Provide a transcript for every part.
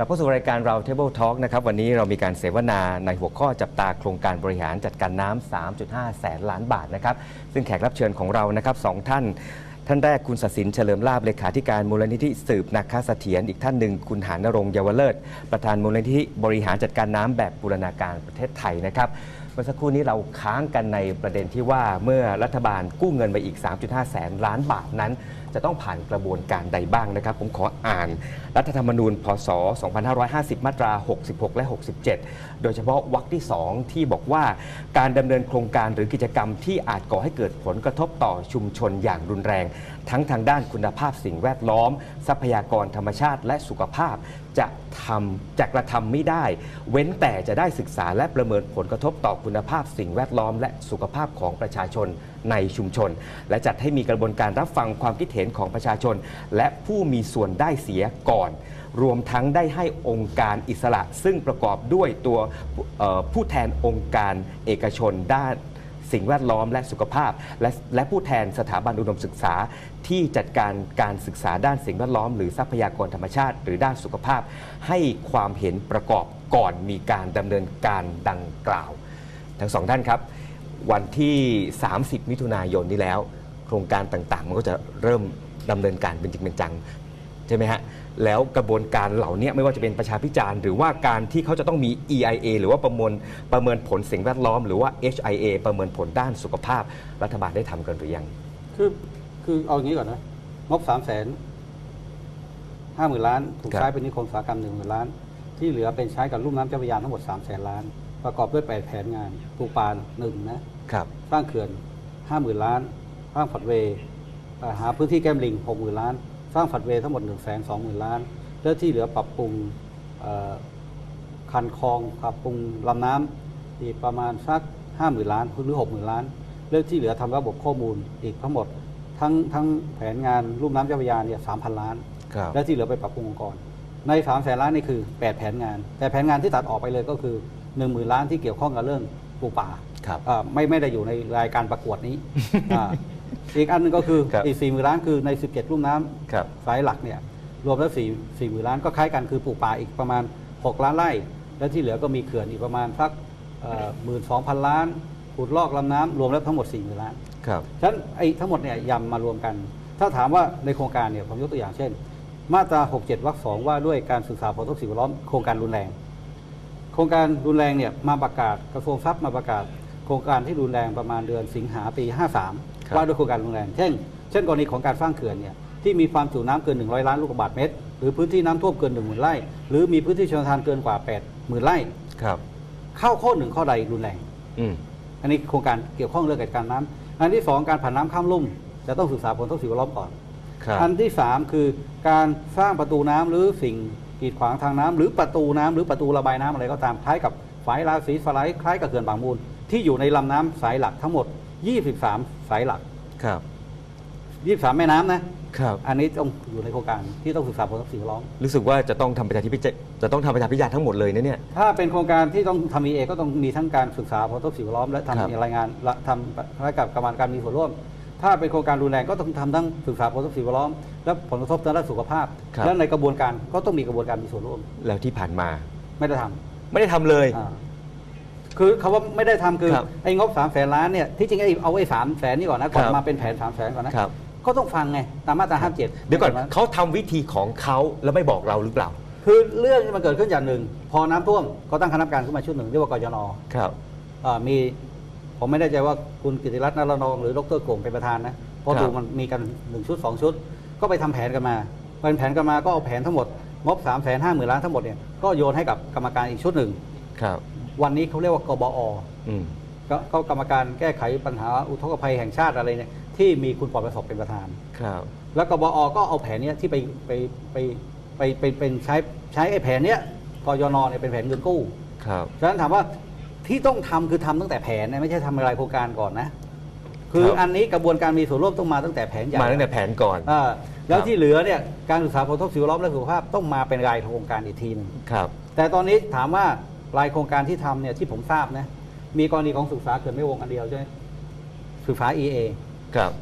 กลับเข้าสู่รายการเรา Table Talk นะครับวันนี้เรามีการเสวนาในหัวข้อจับตาโครงการบริหารจัดการน้ำ 3.5 แสนล้านบาทนะครับซึ่งแขกรับเชิญของเรานะครับสองท่าน ท่านแรกคุณศศินเฉลิมลาบเลขาธิการมูลนิธิสืบนาคเสถียรอีกท่านหนึ่งคุณหานรงค์เยาวเลิศ ประธานมูลนิธิบริหารจัดการน้ำแบบบูรณาการประเทศไทยนะครับเมื่อสักครู่นี้เราค้างกันในประเด็นที่ว่าเมื่อรัฐบาลกู้เงินไปอีก 3.5 แสนล้านบาทนั้น จะต้องผ่านกระบวนการใดบ้างนะครับ ผมขออ่านรัฐธรรมนูญพศ 2550 มาตรา 66 และ 67 โดยเฉพาะวรรคที่ 2 ที่บอกว่าการดำเนินโครงการหรือกิจกรรมที่อาจก่อให้เกิดผลกระทบต่อชุมชนอย่างรุนแรง ทั้งทางด้านคุณภาพสิ่งแวดล้อม ทรัพยากรธรรมชาติและสุขภาพจะทำจะกระทำไม่ได้ เว้นแต่จะได้ศึกษาและประเมินผลกระทบต่อคุณภาพสิ่งแวดล้อม และสุขภาพของประชาชนในชุมชน และจัดให้มีกระบวนการรับฟังความคิดเห็นของประชาชน และผู้มีส่วนได้เสียก่อนรวมทั้งได้ให้องค์การอิสระ ซึ่งประกอบด้วยตัวผู้แทนองค์การเอกชนด้านสิ่งแวดล้อมและสุขภาพ และและผู้แทนสถาบันอุดมศึกษาที่จัดการการศึกษาด้านสิ่งแวดล้อม หรือทรัพยากรธรรมชาติ หรือด้านสุขภาพ ให้ความเห็นประกอบก่อนมีการดำเนินการดังกล่าว ทั้งสองท่านครับ วันที่ 30 มิถุนายนนี้แล้ว โครงการต่างๆ มันก็จะเริ่มดำเนินการเป็นจริงเป็นจัง ใช่ไหมฮะ แล้วกระบวนการเหล่านี้ไม่ว่าจะเป็นประชาพิจารณ์ หรือว่าการที่เขาจะต้องมี EIA หรือว่าประมวลประเมินผลสิ่งแวดล้อม หรือว่า HIA ประเมินผลด้านสุขภาพ รัฐบาลได้ทำกันหรือยัง คือคือเอาอย่างนี้ก่อนนะงบสามแสนห้าหมื่นล้าน ถูกครับใช้เป็นนิคมอุตสาหกรรมหนึ่งหมื่นล้าน ที่เหลือเป็นใช้กับลุ่มน้ำเจ้าพระยาทั้งหมดสามแสนล้าน ประกอบด้วยแปดแผนงานปลูกป่าหนึ่งนะครับสร้างเขื่อนห้าหมื่นล้านสร้างฝัดเวย์เอ่อหาพื้นที่แก้มลิงหกหมื่นล้าน สร้างฝัดเวย์ทั้งหมดหนึ่งแสนสองหมื่นล้าน แล้วที่เหลือปรับปรุงเอ่อคันคลองปรับปรุงลำน้ำอีกประมาณสักห้าหมื่นล้านหรือหกหมื่นล้านแล้วที่เหลือทำระบบข้อมูลอีกทั้งหมด ทั้งทั้งแผนงานลุ่มน้ำเจ้าพระยาเนี่ยสามพันล้านครับและที่เหลือไปปรับปรุงองค์กร ใน3ามแสนล้านนี่คือ 8 แผนงาน แต่แผนงานที่ตัดออกไปเลยก็คือ1 0,000ล้านที่เกี่ยวข้องกับเรื่องปลูกป่าครับอ่าไม่ไม่ได้อยู่ในรายการประกวดนี้ อ่าอีกอันหนึงก็คือครับอีก4ี่หมื่นล้านคือใน 17รุ่มน้ำครับสายหลักเนี่ยรวมแล้ว4ี่สี่หมื่นล้านก็คล้ายกันคือปลูกป่าอีกประมาณ 6 ล้านไร่ และที่เหลือก็มีเขื่อนอีกประมาณสักหมื่นสองพันล้านขุดลอกลำน้ำรวมแล้วทั้งหมด4ี่หมื่นล้านครับฉะนั้นไอ้ทั้งหมดเนี่ยยำมารวมกัน ถ้าถามว่าในโครงการเนี่ยผมยกตัวอย่างเช่น มาตรา 67วรรคสองว่าด้วยการศึกษาผลทบสิ่งแวดล้อมโครงการรุนแรง โครงการรุนแรงเนี่ยมาประกาศกระทรวงทรัพย์มาประกาศ โครงการที่รุนแรงประมาณเดือนสิงหาปีครับ53 ว่าด้วยโครงการรุนแรงเช่น เช่นกรณีของการสร้างเขื่อนเนี่ยที่มีความจุน้ำเกิน 100 ล้านลูกบาศก์เมตร หรือพื้นที่น้ำท่วมเกิน 1 0,000ไร่หรือมีพื้นที่ชลทานเกินกว่า 80,000ไร่ครับเข้าข้อหนึ่งข้อใดรุนแรงอืมอันนี้โครงการเกี่ยวข้องเรื่องการน้ำอันที่สองการผ่านน้ำข้ามลุ่ม จะต้องศึกษาผลทบสิ่งแวดล้อมก่อนครับอันที่สามคือการสร้างประตูน้ำหรือสิ่งกีดขวางทางน้ำหรือประตูน้ำหรือประตูระบายน้ำอะไรก็ตามคล้ายกับฝายราศีสไลด์คล้ายกับเขื่อนบางมูลที่อยู่ในลำน้ำสายหลักทั้งหมด 23 สายหลัก ครับ 23 แม่น้ำนะ ครับ อันนี้ต้องอยู่ในโครงการที่ต้องศึกษาผลทบสิ่งแวดล้อม รู้สึกว่าจะต้องทำประชาธิปไตยจะต้องทำประชาพิจารณ์ทั้งหมดเลยนะเนี่ย ถ้าเป็นโครงการที่ต้องทำ EA ก็ต้องมีทั้งการศึกษาผลทบสิ่งแวดล้อมและครับ ทำรายงานและทำคล้ายกับกรรมการมีส่วนร่วม ถ้าเป็นโครงการรุนแรงก็ต้องทำทั้งศึกษาผลทบสิ่งแวดล้อมและผลกระทบทางด้านสุขภาพครับและในกระบวนการก็ต้องมีกระบวนการมีส่วนร่วม แล้วที่ผ่านมา ไม่ได้ทำ ไม่ได้ทำเลย อ่า คือคาว่าไม่ได้ทำคือครับไอ้งบสามแสนล้านเนี่ยที่จริงไอ้เอาไอ้สามแสนนี่ก่อนนะก่อนครับมาเป็นแผนสามแสนก่อนนะครับ ก็ต้องฟังไงตามมาตราห้าเจ็ดเดี๋ยวก่อนเขาทำวิธีของเขาแล้วไม่บอกเราหรือเปล่า คือเรื่องที่มันเกิดขึ้นอย่างหนึ่ง พอน้ำท่วมก็ตั้งคณะกรรมการขึ้นมาชุดหนึ่งเรียกว่ากยนครับอ่ามีผมไม่แน่ใจว่าคุณกิติรัตน์นรนองค์หรือดรโกงเป็นประธานนะเพราะครับ ดูมันมีกันหนึ่งชุดสองชุด ก็ไปทำแผนกันมาเป็นแผนกันมาก็เอาแผนทั้งหมดงบ3ามแสนห้าหมื่นล้านทั้งหมดเนี่ยก็โยนให้กับกรรมการอีกชุดหนึ่ง ครับ วันนี้เขาเรียกว่ากบออืมก็ก็กรรมการแก้ไขปัญหาอุทกภัยแห่งชาติอะไรเนี่ยที่มีคุณปลอดประสบเป็นประธาน ครับ แล้วกบอก็เอาแผนเนี้ยที่ไปไปไปไปไปเป็นใช้ใช้ไอ้แผนเนี้ยกยนเนี่ยเป็นแผนเงินกู้ ครับฉะนั้นถามว่าที่ต้องทำคือทำตั้งแต่แผนนะไม่ใช่ทำรายโครงการก่อนนะ คือครับอันนี้กระบวนการมีส่วนร่วมต้องมาตั้งแต่แผนใหญ่มาตั้งแต่แผนก่อนอ่าแล้วครับที่เหลือเนี่ยการศึกษาผลทบสิ่งแวดล้อมและสุขภาพต้องมาเป็นรายโครงการอีกทีหนึงครับ แต่ตอนนี้ถามว่า รายโครงการที่ทำเนี่ยที่ผมทราบนะมีกรณีของศึกษาเกิดไม่วงอันเดียวใช่ไหมศึกษา EA ครับ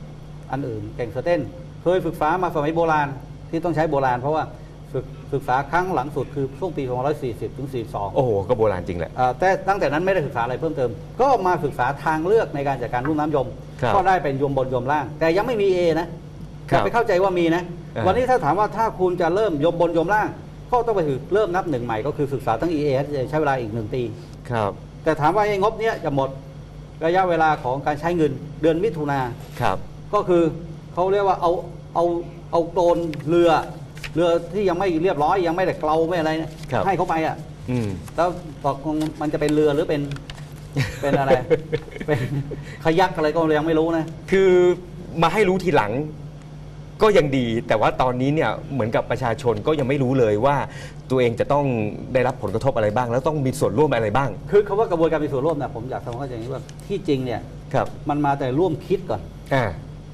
อันอื่นเก่งสเต้น เคยศึกษามาสมัยโบราณที่ต้องใช้โบราณ เพราะว่าศึกศึกษาครั้งหลังสุดคือช่วงปี2540 ถึง 42 โอ้โห ก็โบราณจริงแหละเอ่อแต่ตั้งแต่นั้นไม่ได้ศึกษาอะไรเพิ่มเติม ก็มาศึกษาทางเลือกในการจัดการรุ่มน้ำยมครับก็ได้เป็นยมบนยมล่าง แต่ยังไม่มี A นะครัอบย่าไปเข้าใจว่ามีนะอ่าวันนี้ถ้าถามว่าถ้าคุณจะเริ่มยมบนยมล่าง ก็ต้องไปถึงเริ่มนับหนึ่งใหม่ก็คือศึกษาตั้ง EA ใช้เวลาอีกหนึ่งปีครับ แต่ถามว่าไอ้งบเนี้ยจะหมดระยะเวลาของการใช้เงินเดือนมิถุนาครับ ก็คือเขาเรียกว่าเอาเอาเอาโดรนเรือเรือที่ยังไม่เรียบร้อยยังไม่ได้เกลาไม่อะไรเนี่ยครับให้เขาไปอะอืมแล้วตกลงมันจะเป็นเรือหรือเป็นเป็นอะไร เป็นขยักอะไรก็ยังไม่รู้นะ คือมาให้รู้ทีหลัง ก็ยังดี แต่ว่าตอนนี้เนี่ยเหมือนกับประชาชนก็ยังไม่รู้เลยว่าตัวเองจะต้องได้รับผลกระทบอะไรบ้าง แล้วต้องมีส่วนร่วมอะไรบ้าง คือคำว่ากระบวนการมีส่วนร่วมเนี่ยผมอยากทำความเข้าใจอย่างนี้ว่าที่จริงเนี่ยครับมันมาแต่ร่วมคิดก่อน อ่า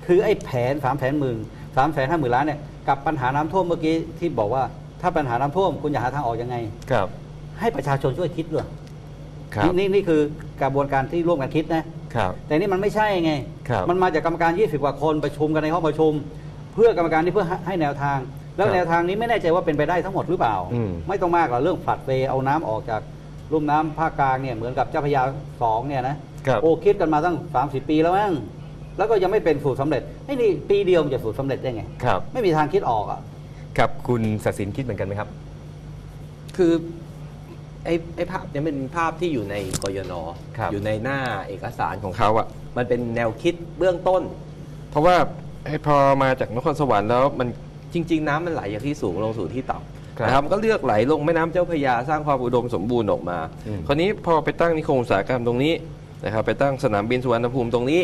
คือไอ้แผนสามแสนหมื่นสามแสนห้าหมื่นล้านเนี่ยกับปัญหาน้ำท่วมเมื่อกี้ที่บอกว่าถ้าปัญหาน้ำท่วมคุณจะหาทางออกยังไง ครับให้ประชาชนช่วยคิดด้วยครับนี่นี่นี่คือกระบวนการที่ร่วมกันคิดนะ ครับ แต่นี่มันไม่ใช่ไง ครับ มันมาจากกรรมการ 20 กว่าคนประชุมกันในห้องประชุม เพื่อกรรมการที่เพื่อให้ให้แนวทาง แล้วครับแนวทางนี้ไม่แน่ใจว่าเป็นไปได้ทั้งหมดหรือเปล่าอืมไม่ต้องมากหรอกเรื่องผลัดเวย์เอาน้ำออกจากลุ่มน้ำภาคกลางเนี่ยเหมือนกับเจ้าพระยาสองเนี่ยนะครับโอ้คิดกันมาตั้ง 30 ปีแล้วมั้งแล้วก็ยังไม่เป็นสูตรสำเร็จไอ้นี่ปีเดียวมันจะสูตรสำเร็จได้ไงครับไม่มีทางคิดออกอะครับคุณศศินคิดเหมือนกันไหมครับ คือไอ้ไอ้ภาพเนี้เป็นภาพที่อยู่ในกยนครับอยู่ในหน้าเอกสารของเขาอะมันเป็นแนวคิดเบื้องต้น เพราะว่า ไอ้พอมาจากนครสวรรค์แล้วมันจริง ๆ น้ำมันไหลจากที่สูงลงสู่ที่ต่ครับำนะครับมันก็เลือกไหลลงแม่น้ำเจ้าพระยาสร้างความอุดมสมบูรณ์ออกมา อืม คราวนี้พอไปตั้งนิคมอุตสาหกรรมตรงนี้นะครับไปตั้งสนามบินสุวรรณภูมิตรงนี้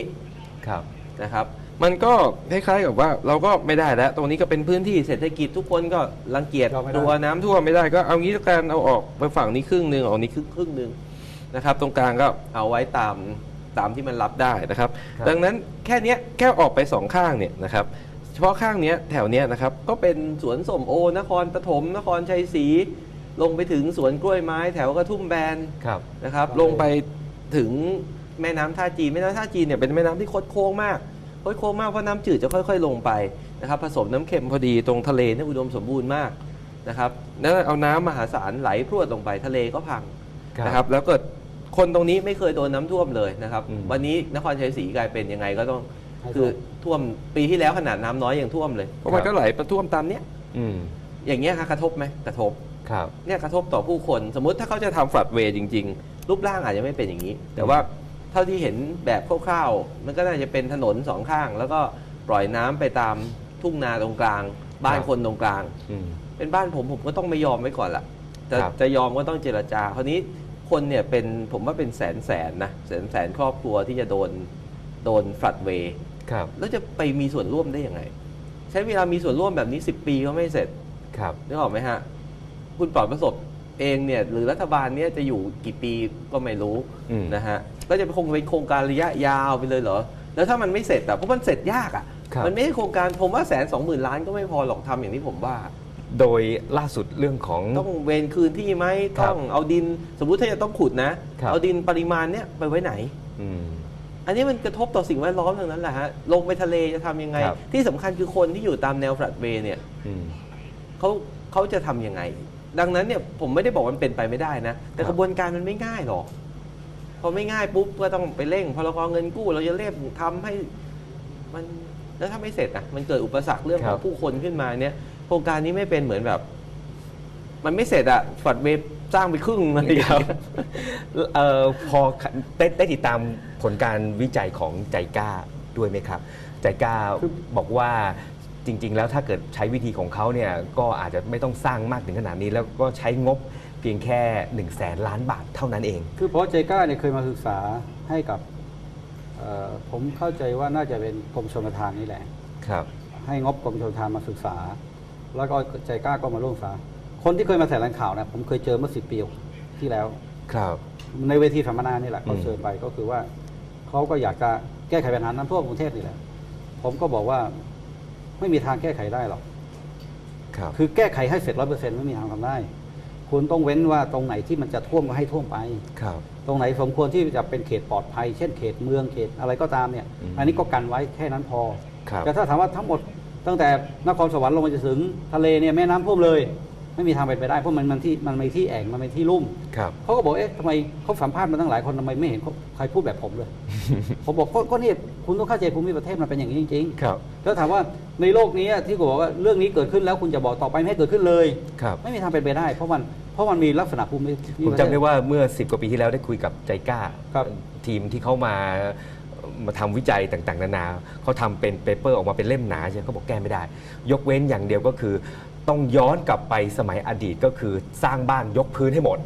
ครับ นะครับมันก็คล้ายๆกับว่าเราก็ไม่ได้แล้ว ตรงนี้ก็เป็นพื้นที่ที่เศรษฐกิจทุกคนก็รังเกียจยอมไม่ได้ ตัวน้ำท่วมไม่ได้ก็เอางี้แล้วกันเอาออกไปฝั่งนี้ครึ่งหนึ่งเอานี้ครึ่งครึ่งหนึ่งนะครับ ตรงกลางก็เอาไว้ตาม ตามที่มันรับได้ได้นะครับ ครับ ดังนั้นแค่เนี้ยแค่ออกไปสองข้างเนี่ยนะครับเฉพาะข้างเนี้ยแถวเนี้ยนะครับก็เป็นสวนสมโอนครปฐมนครชัยศรีลงไปถึงสวนกล้วยไม้แถวกระทุ่มแบน ครับ นะครับครับลงไปถึงแม่น้ำท่าจีนแม่น้ำท่าจีนเนี่ยเป็นแม่น้ำที่คดโค้งมากคดโค้งมากเพราะน้ำจืดจะค่อย ๆ ลงไปนะครับผสมน้ำเค็มพอดีตรงทะเลเนี่ยอุดมสมบูรณ์มากนะครับแล้วเอาน้ำมหาศาลไหลพรวดลงไปทะเลก็พังนะครับแล้วเกิด คนตรงนี้ไม่เคยโดนน้ำท่วมเลยนะครับ อืมวันนี้นครชัยศรีกลายเป็นยังไงก็ต้องให้ท่วม คือท่วมปีที่แล้วขนาดน้ำน้อยยังท่วมเลยเพราะมันก็ไหลประท่วมตามเนี้ยอืมอย่างเงี้ยฮะกระทบไหมกระทบครับ เนี่ยกระทบต่อผู้คนสมมุติถ้าเขาจะทำฟลัดเวย์จริง ๆ รูปร่างอาจจะไม่เป็นอย่างนี้ แต่ว่าเท่าที่เห็นแบบคร่าวๆมันก็น่าจะเป็นถนนสองข้าง แล้วก็ปล่อยน้ำไปตามทุ่งนาตรงกลาง บ้านครับ คนตรงกลาง อืม เป็นบ้านผมผมก็ต้องไม่ยอมไว้ก่อนละจะครับ จะยอมก็ต้องเจรจาคราวนี้ คนเนี่ยเป็นผมว่าเป็นแสนแสนๆนะแสนแสนๆครอบครัวที่จะโดนโดนฟลัดเวย์ครับ แล้วจะไปมีส่วนร่วมได้ยังไง ใช้เวลามีส่วนร่วมแบบนี้ 10 ปีก็ไม่เสร็จครับนึกออกไหมฮะ คุณปลอดประสบเองเนี่ยหรือรัฐบาลเนี่ยจะอยู่กี่ปีก็ไม่รู้อืมนะฮะก็จะเป็นคงเป็นโครงการระยะยาวไปเลยเหรอ แล้วถ้ามันไม่เสร็จอะเพราะมันเสร็จยากอะครับมันไม่ใช่โครงการผมว่าแสนสองหมื่นล้านก็ไม่พอหรอกทำอย่างที่ผมว่า โดยล่าสุดเรื่องของ ต้องเวนคืนที่ไหมครับต้องเอาดินสมมุติถ้าจะต้องขุดนะ ครับ เอาดินปริมาณเนี้ยไปไว้ไหน อืม อันนี้มันกระทบต่อสิ่งแวดล้อมทั้งนั้นแหละฮะลงไปทะเลจะทำยังไง ครับ ที่สำคัญคือคนที่อยู่ตามแนวฟลัดเวย์เนี่ยอืม เขาเขาจะทำยังไง ดังนั้นเนี่ยผมไม่ได้บอกว่ามันเป็นไปไม่ได้นะ แต่ครับ กระบวนการมันไม่ง่ายหรอกพอไม่ง่ายปุ๊บก็ต้องไปเร่งพรกเงินกู้ เราจะเร่งทำให้มันแล้วถ้าไม่เสร็จอะมันเกิดอุปสรรคเรื่องของผู้คนขึ้นมาเนี่ย โครงการนี้ไม่เป็นเหมือนแบบ มันไม่เสร็จอะฝัดเวฟสร้างไปครึ่งอะไรอย่างครับเงี้ย เอ่อพอได้ได้ติดตามผลการวิจัยของใจกล้าด้วยไหมครับ ใจกล้าบอกว่าจริง ๆ แล้วถ้าเกิดใช้วิธีของเขาเนี่ยก็อาจจะไม่ต้องสร้างมากถึงขนาดนี้ แล้วก็ใช้งบเพียงแค่1นึ่งแสนล้านบาทเท่านั้นเอง คือเพราะเจก้าเนี่ยเคยมาศึกษาให้กับเอ่อผมเข้าใจว่าน่าจะเป็นกรมชลประทานนี่แหละ ครับ ให้งบกรมชลประทานมาศึกษา แล้วก็ใจกล้าก็มาร่วมศึกษาคนที่เคยมาแถลงข่าวนะผมเคยเจอเมื่อสิบปีที่แล้ว ครับ ในเวทีสัมมนานี่แหละอืมเขาเชิญไปก็คือว่าเขาก็อยากจะแก้ไขปัญหาน้ำท่วมกรุงเทพนี่แหละ ผมก็บอกว่าไม่มีทางแก้ไขได้หรอกครับคือแก้ไขให้เสร็จร้อยเปอร์เซ็นต์ไม่มีทางทำได้ คุณต้องเว้นว่าตรงไหนที่มันจะท่วมก็ให้ท่วมไป ครับ ตรงไหนสมควรที่จะเป็นเขตปลอดภัย เช่นเขตเมืองเขตอะไรก็ตามเนี่ยอืมอันนี้ก็กันไว้แค่นั้นพอครับแต่ถ้าถามว่าทั้งหมด ตั้งแต่นครสวรรค์ลงมาจะถึงทะเลเนี่ยแม่น้ำท่วมเลย ไม่มีทางเป็นไปได้เพราะมันมันที่มันไม่ที่แอ่งมันไม่ที่ลุ่มครับเขาก็บอกเอ๊ะทำไมเขาสัมภาษณ์มาตั้งหลายคนทำไมไม่เห็นเขาใครพูดแบบผมเลยผมบอกก็ก็เนี่ยคุณต้องเข้าใจภูมิประเทศมันเป็นอย่างนี้จริงครับๆแล้วถามว่าในโลกนี้ที่กูบอกว่าเรื่องนี้เกิดขึ้นแล้วคุณจะบอกต่อไปไม่ให้เกิดขึ้นเลยครับไม่มีทางเป็นไปได้ เพราะมันเพราะมันมีลักษณะภูมิผมจำได้ว่าเมื่อ 10 กว่าปีที่แล้วได้คุยกับใจกล้าครับทีมที่เขามา มาทำวิจัยต่างๆ นานาเขาทำเป็นเปเปอร์ออกมาเป็นเล่มหนาใช่ไหมเขาบอกแก้ไม่ได้ ยกเว้นอย่างเดียวก็คือ ต้องย้อนกลับไปสมัยอดีตก็คือสร้างบ้านยกพื้นให้หมด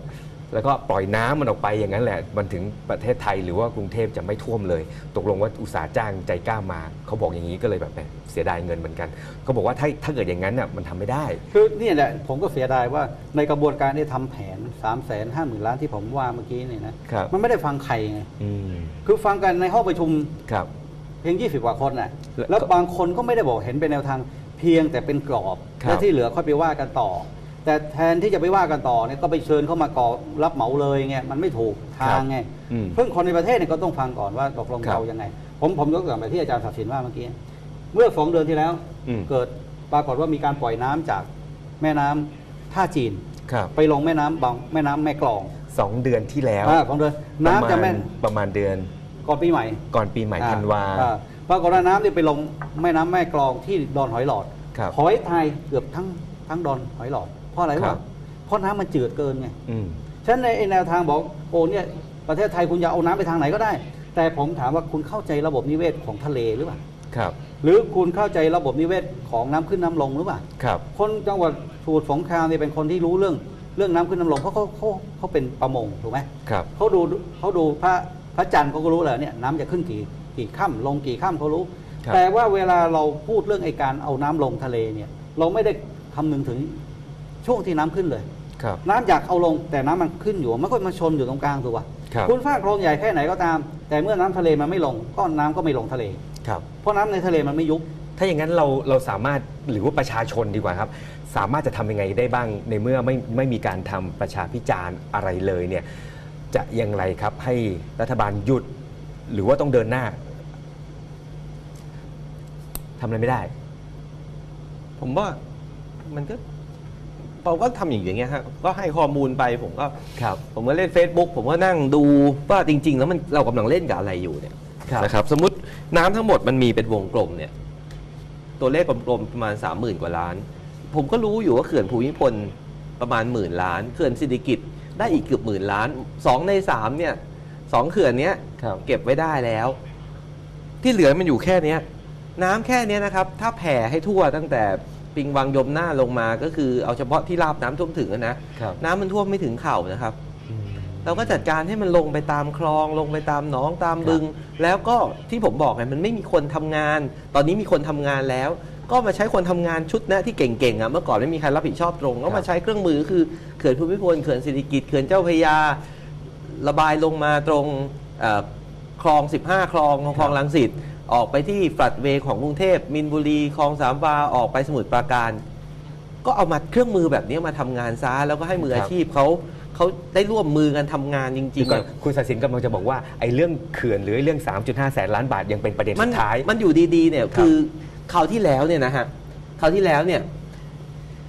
แล้วก็ปล่อยน้ำมันออกไปอย่างนั้นแหละ มันถึงประเทศไทยหรือว่ากรุงเทพจะไม่ท่วมเลย ตกลงว่าอุตสาห์จ้างใจกล้ามา เขาบอกอย่างนี้ก็เลยแบบแหมเสียดายเงินเหมือนกัน เขาบอกว่าถ้าถ้าเกิดอย่างนั้นน่ะมันทำไม่ได้ คือเนี่ยแหละผมก็เสียดายว่าในกระบวนการที่ทำแผน3ามแสนห้าหมื่นล้านที่ผมว่าเมื่อกี้เนี่ยนะครับมันไม่ได้ฟังใครไงอืมคือฟังกันในห้องประชุมครับเพียง 20 กว่าคนน่ะแล้วแล้วบางคนก็ไม่ได้บอกเห็นเป็นแนวทางเพียงแต่เป็นกรอบครับและที่เหลือค่อยไปว่ากันต่อ แต่แทนที่จะไปว่ากันต่อเนี่ยก็ไปเชิญเข้ามาก่อรับเหมาเลยไงมันไม่ถูกทางไงอืม เพิ่งคนในประเทศเนี่ยก็ต้องฟังก่อนว่าตกลงครับเรายังไง ผมผมยกตัวอย่างไปที่อาจารย์ศักดิ์สินว่าเมื่อกี้เมื่อสองเดือนที่แล้ว อืม เกิดปรากฏว่ามีการปล่อยน้ำจากแม่น้ำท่าจีน ครับไปลงแม่น้ำบางแม่น้ำแม่กลองสองเดือนที่แล้วอ่าของเดือนน้ำจะแม่นประมาณเดือนก่อนปีใหม่ ก่อนปีใหม่ธันวา อ่ปรากฏว่าน้ำเนี่ยไปลงแม่น้ำแม่กลองที่ดอนหอยหลอด ครับ หอยไทยเกือบทั้งทั้งดอนหอยหลอด เพราะอะไรครัวะบ เพราะน้ำมันจืดเกินไง อืม ฉะนั้นในไอ้แนวทางบอกโอ้เนี่ยประเทศไทยคุณจะเอาน้ำไปทางไหนก็ได้ แต่ผมถามว่าคุณเข้าใจระบบนิเวศของทะเลหรือเปล่า ครับ หรือคุณเข้าใจระบบนิเวศของน้ำขึ้นน้ำลงหรือเปล่า ครับ คนจังหวัดสมุทรสงครามเนี่ยเป็นคนที่รู้เรื่องเรื่องน้ำขึ้นน้ำลงเพราะเขาเขาเขาเป็นประมงถูกไหมครับ เขาดูเขาดูพระพระจันทร์เขาก็รู้แล้วเนี่ยน้ำจะขึ้นกี่กี่ค่ำลงกี่ค่ำเขารู้ ครับ แต่ว่าเวลาเราพูดเรื่องไอการเอาน้ำลงทะเลเนี่ยเราไม่ได้คำนึงถึง ช่วงที่น้ำขึ้นเลยครับน้ำอยากเอาลงแต่น้ำมันขึ้นอยู่ มันก็มาชนอยู่ตรงกลางถูกป่ะครับคุณฟากโคลองใหญ่แค่ไหนก็ตาม แต่เมื่อน้ำทะเลมันไม่ลง ก็น้ำก็ไม่ลงทะเลครับเพราะน้ำในทะเลมันไม่ยุบถ้าอย่างนั้นเราเราสามารถหรือว่าประชาชนดีกว่าครับ สามารถจะทำยังไงได้บ้างในเมื่อไม่ไม่มีการทำประชาพิจารณ์อะไรเลยเนี่ยจะอยังไรครับให้รัฐบาลหยุด หรือว่าต้องเดินหน้าทำอะไรไม่ได้ ผมว่ามันก็ เราก็ทำอย่างเงี้ยฮะก็ให้ข้อมูลไปผมก็ครับผมก็เล่น Facebook ผมก็นั่งดูว่าจริง ๆ แล้วมันเรากำลังเล่นกับอะไรอยู่เนี่ยครับนะครับสมมติน้ำทั้งหมดมันมีเป็นวงกลมเนี่ยตัวเลขกลมๆประมาณ 3 0,000 กว่าล้าน ผมก็รู้อยู่ว่าเขื่อนภูมิพลประมาณหมื่นล้านเขื่อนสิริกิตได้อีกเกือบหมื่นล้านสองในสามเนี่ยสองเขื่อนเนี้ยครับเก็บไว้ได้แล้ว ที่เหลือมันอยู่แค่เนี้ยน้ำแค่เนี้ยนะครับ ถ้าแผ่ให้ทั่วตั้งแต่ ปิงวังยมหน้าลงมาก็คือเอาเฉพาะที่ราบน้ำท่วมถึงอะนะครับน้ำมันท่วมไม่ถึงเข่านะครับอืมเราก็จัดการให้มันลงไปตามคลอง ลงไปตามหนองตามบึง แล้วก็ที่ผมบอกไงมันไม่มีคนทำงาน ตอนนี้มีคนทำงานแล้ว ก็มาใช้คนทำงานชุดนะที่เก่งๆอะเมื่อก่อนไม่มีใครรับผิดชอบตรงก็มาใช้เครื่องมือคือเขื่อนภูมิพลเขื่อนสิริกิติ์เขื่อนเจ้าพระยาระบายลงมาตรงเอ่อคลอง 15 คลองคลองลังสิต ออกไปที่ฟลัดเวย์ของกรุงเทพมินบุรีคลองสามวาออกไปสมุทรปราการ ก็เอามาเครื่องมือแบบนี้มาทำงานซะแล้วก็ให้มืออาชีพเขาเขาได้ร่วมมือกันทำงานจริเดี๋งยวก่อนๆคุณศาสินกำลังจะบอกว่าไอ้เรื่องเขื่อนหรือไอ้เรื่อง 3.5 แสนล้านบาทยังเป็นประเด็นมัสุดท้าย มันอยู่ดีๆเนี่ยครับคือคราวที่แล้วเนี่ยนะฮะคราวที่แล้วเนี่ย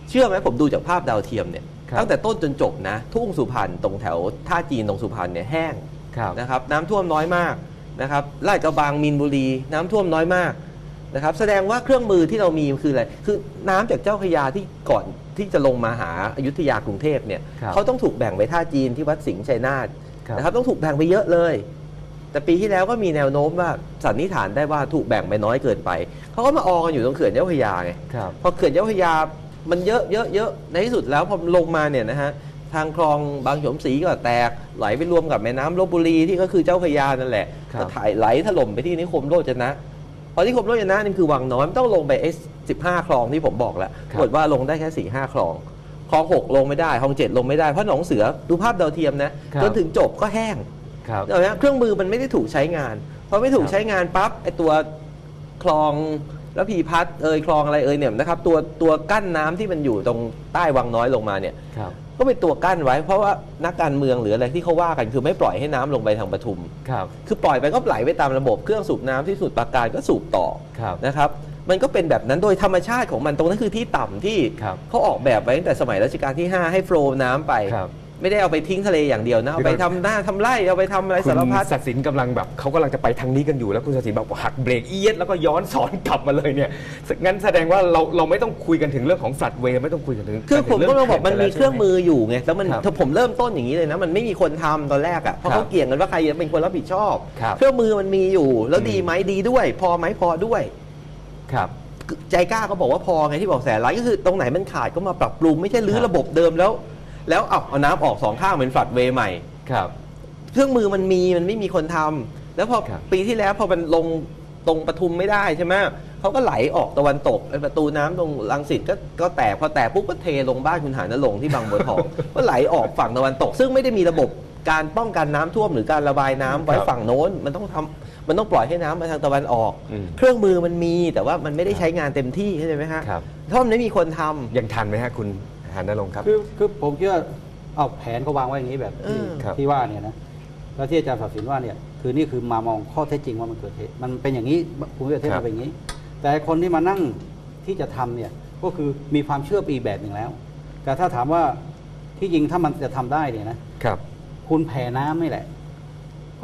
เชื่อไหมผมดูจากภาพดาวเทียมเนี่ยครับตั้งแต่ต้นจนจบนะ ทุ่งสุพรรณตรงแถวท่าจีนตรงสุพรรณเนี่ยแห้งครับนะครับ น้ำท่วมน้อยมาก นะครับลาดกระบังมีนบุรี น้ำท่วมน้อยมากนะครับ แสดงว่าเครื่องมือที่เรามีคืออะไร คือน้ำจากเจ้าพระยาที่ก่อนที่จะลงมาหาอยุธยากรุงเทพเนี่ยครับเขาต้องถูกแบ่งไปท่าจีนที่วัดสิงห์ชัยนาทครับนะครับ ต้องถูกแบ่งไปเยอะเลย แต่ปีที่แล้วก็มีแนวโน้มว่าสันนิษฐานได้ว่าถูกแบ่งไปน้อยเกินไปเขาก็มาออกันอยู่ตรงเขื่อนเจ้าพระยาไงครับพอเขื่อนเจ้าพระยามันเยอะเยอะเยอะในที่สุดแล้วพอลงมาเนี่ยนะฮะ ทางคลองบางฉมศรีก็แตกไหลไปรวมกับแม่น้ำลบบุรีที่ก็คือเจ้าพระยานั่นแหละครับ ก็ถ่ายไหลถล่มไปที่นิคมโรจนะพอนิคมโรจนะนี่คือวังน้อยมันต้องลงไปไอ้สิบห้าคลองที่ผมบอกแล้วปรากฏว่าลงได้แค่สี่ห้าคลองคลองหกลงไม่ได้คลองเจ็ดลงไม่ได้เพราะหนองเสือดูภาพดาวเทียมนะครับ จนถึงจบก็แห้ง ครับ เดี๋ยวนะเครื่องมือมันไม่ได้ถูกใช้งานพอไม่ถูคกรับใช้งานปั๊บไอตัวคลองแล้วพีพัฒน์เอยคลองอะไรเอยเนี่ยนะครับตัวตัวกั้นน้ำที่มันอยู่ตรงใต้วังน้อยลงมาเนี่ย ครับ ก็เป็นตัวกั้นไว้ เพราะว่านักการเมืองหรืออะไรที่เขาว่ากันคือไม่ปล่อยให้น้ำลงไปทางปทุม ครับ คือปล่อยไปก็ไหลไปตามระบบเครื่องสูบน้ำที่สุดปราการก็สูบต่อครับนะครับ มันก็เป็นแบบนั้นโดยธรรมชาติของมันตรงนั้นคือที่ต่ำที่ครับเขาออกแบบไว้ตั้งแต่สมัยรัชกาลที่ 5 ให้โฟลว์น้ำไปครับ ไม่ได้เอาไปทิ้งทะเลอย่างเดียวนะเอาไปทำหน้าทำไร่เอาไปทำอะไรคุณสารพัด ศักดิ์สินกำลังแบบเขากำลังจะไปทางนี้กันอยู่แล้วคุณศักดิ์สินแบบหักเบรกเอียดแล้วก็ย้อนสอนกลับมาเลยเนี่ยงั้นแสดงว่าเราเราไม่ต้องคุยกันถึงเรื่องของฟลัดเวย์ไม่ต้องคุยกันถึงคือผมก็ต้องบอกมันมีเครื่องมือ ออยู่ไงแล้วมันครับถ้าผมเริ่มต้นอย่างนี้เลยนะมันไม่มีคนทำตอนแรกอะเพราะครับเขาเกี่ยงกันว่าใครจะเป็นคนรับผิดชอบ ครับ เครื่องมือมันมีอยู่ แล้วอืมดีไหมดีด้วย พอไหมพอด้วย ครับ ใจกล้าก็บอกว่าพอไงที่บอกแสนล้านก็คือตรงไหนมันขาดก็มาปรับปรุงไม่ใช่รื้อครับ ระบบเดิมแล้ว แล้วเอาเอาน้ำออกสองข้างเป็นฟลัดเวย์ใหม่ ครับ เครื่องมือมันมีมันไม่มีคนทำแล้วพอครับ ปีที่แล้วพอมันลงตรงปทุมไม่ได้ใช่ไหมเขาก็ไหลออกตะวันตกไอ้ประตูน้ำตรงรังสิตก็ก็แตกพอแตกปุ๊บก็เทลงบ้านคุณหานลงค์ที่บางบัวทอง ก็ไหลออกฝั่งตะวันตก ซึ่งไม่ได้มีระบบการป้องกันน้ำท่วมหรือการระบายน้ำไว้ครับฝั่งโน้นมันต้องทำมันต้องปล่อยให้น้ำมาทางตะวันออก อืม เครื่องมือมันมีแต่ว่ามันไม่ได้ใช้งานเต็มที่เข้าใจไหมฮะครับเพราะมันไม่มีคนทำ ยังทันไหมฮะคุณ หานรงค์ครับ คือคือผมคิดว่าเอาแผนเขาวางไว้อย่างนี้แบบที่เออครับ ที่ว่าเนี่ยนะแล้วที่อาจารย์ศักดิ์สินว่าเนี่ยคือนี่คือมามองข้อเท็จจริงว่ามันเกิดเหตุมันเป็นอย่างนี้ภูมิประเทศครับมันเป็นอย่างนี้ แต่คนที่มานั่งที่จะทำเนี่ยก็คือมีความเชื่อปีแบบหนึ่งแล้ว แต่ถ้าถามว่าที่จริงถ้ามันจะทำได้เนี่ยนะครับ คุณแผ่น้ำนี่แหละ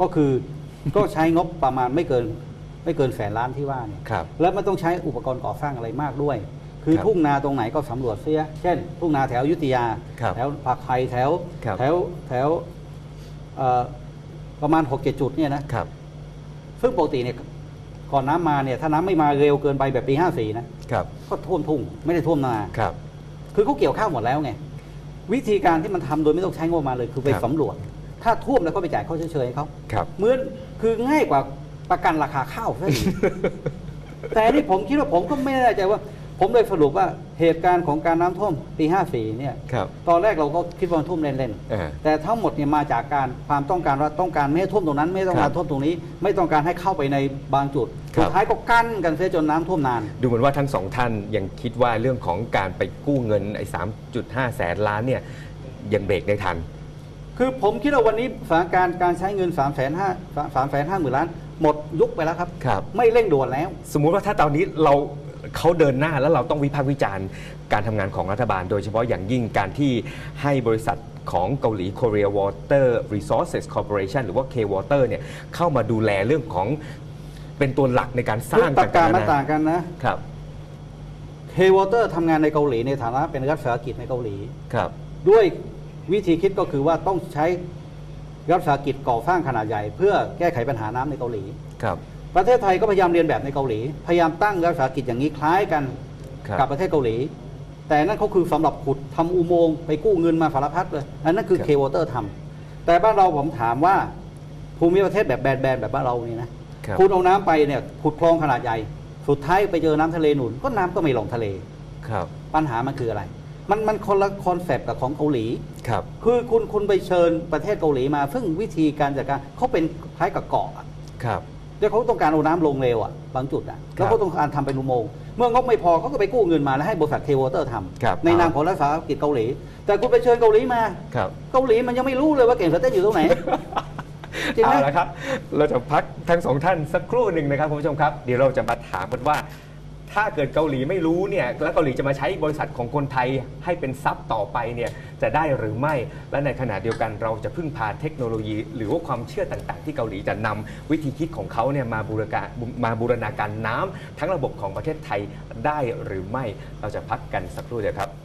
ก็คือ ก็ใช้งบประมาณไม่เกิน ไม่เกินแสนล้านที่ว่าเนี่ย ครับ แล้วไม่ต้องใช้อุปกรณ์ก่อสร้างอะไรมากด้วย คือครับทุ่งนาตรงไหนก็สำรวจเสีย เช่น ทุ่งนาแถวอยุทธยาครับแถวผักไผ่แถวครับแถวแถวเอ่อประมาณ6กเจ็ดจุดเนี่ยนะครับซึ่งปกติเนี่ยก่อนน้ำมาเนี่ยถ้าน้ำไม่มาเร็วเกินไปแบบปี54นะครับก็ท่วมทุ่งไม่ได้ท่วมนาครับ คือเขาเกี่ยวข้าวหมดแล้วไงวิธีการที่มันทำโดยไม่ต้องใช้งบประมาณเลยคือไปครับสำรวจ ถ้าท่วมแล้วก็ไปจ่ายเขาเฉยๆให้เขาครับเหมือนคือง่ายกว่าประกันราคาข้าวซะอีกแต่นี่ผมคิดว่าผมก็ไม่แน่ใจว่า ผมเลยสรุปว่าเหตุการณ์ของการน้ำท่วมปี 54 เนี่ยครับตอนแรกเราก็คิดว่ามันท่วมเล่นอ่าๆแต่ทั้งหมดเนี่ยมาจากการความต้องการว่าต้องการไม่ให้ท่วมตรงนั้น ไม่ต้องครัการบท่วมตรงนี้ ไม่ต้องการให้เข้าไปในบางจุดครับสุดท้ายก็กั้นกันเสียจนน้ำท่วมนาน ดูเหมือนว่าทั้งสองท่านยังคิดว่าเรื่องของการไปกู้เงินไอ้3.5แสนล้านเนี่ยยังเบรกได้ทัน คือผมคิดว่าวันนี้สถานการณ์การใช้เงิน3ามแสนห้าสามแสนห้าหมื่นล้านหมดยุคไปแล้วครับครับไม่เร่งด่วนแล้ว สมมุติว่าถ้าตอนนี้เรา เขาเดินหน้าแล้วเราต้องวิพากษ์วิจารณ์การทำงานของรัฐบาล โดยเฉพาะอย่างยิ่งการที่ให้บริษัทของเกาหลี Korea Water Resources Corporation หรือว่า K-Water เนี่ยเข้ามาดูแลเรื่องของเป็นตัวหลักในการสร้างตรการมันๆต่างกันนะครับเ w วอเตอร์ทำงานในเกาหลีในฐานะเป็นรัฐวิสาหกิจในเกาหลีครับ ด้วยวิธีคิดก็คือว่าต้องใช้รัฐวิสาหกิจก่อสร้างขนาดใหญ่ เพื่อแก้ไขปัญหาน้ำในเกาหลีครับ ประเทศไทยก็พยายามเรียนแบบในเกาหลี พยายามตั้งรัฐวิสาหกิจอย่างนี้คล้ายกันครับกับประเทศเกาหลี แต่นั่นเขาคือสำหรับขุดทำอุโมงค์ไปกู้เงินมาสารพัดเลยอันนั้นคือครับเควอเตอร์ทำแต่บ้านเราผมถามว่าภูมิประเทศแบบแบนๆแบบบ้านเรานี่นะครับคุณเอาน้ำไปเนี่ยขุดคลองขนาดใหญ่ สุดท้ายไปเจอน้ำทะเลหนุน ก็น้ำก็ไม่ลงทะเลครับ ปัญหามันคืออะไร มันมันคนละคอนเซปต์กับของเกาหลีครับคือคุณคุณไปเชิญประเทศเกาหลีมา ซึ่งวิธีการจัดการเขาเป็นคล้ายกับเกาะอะครับ แล้วเขาต้องการเอาน้ำลงเร็วอะบางจุดอะแล้วเขาต้องการทำเป็นอุโมงค์เมื่องบไม่พอเขาก็ไปกู้เงินมาแล้วให้บริษัทเทวอเตอร์ทครับำในนามของรัฐวิสาหกิจเกาหลี แต่คุณไปเชิญเกาหลีมาครับเกาหลีมันยังไม่รู้เลยว่าเก่งสเต้นอยู่ตรงไหนจริงไหมเอาละครับ เราจะพักทั้งสองท่านสักครู่หนึ่งนะครับคุณผู้ชมครับ เดี๋ยวเราจะมาถามกันว่า ถ้าเกิดเกาหลีไม่รู้เนี่ยแล้วเกาหลีจะมาใช้บริษัทของคนไทยให้เป็นซับต่อไปเนี่ยจะได้หรือไม่ และในขณะเดียวกันเราจะพึ่งพาเทคโนโลยี หรือว่าความเชื่อต่างๆ ที่เกาหลีจะนำวิธีคิดของเขาเนี่ยมาบูรณามาบูรณาการน้ำทั้งระบบของประเทศไทยได้หรือไม่ เราจะพักกันสักครู่เดียวครับ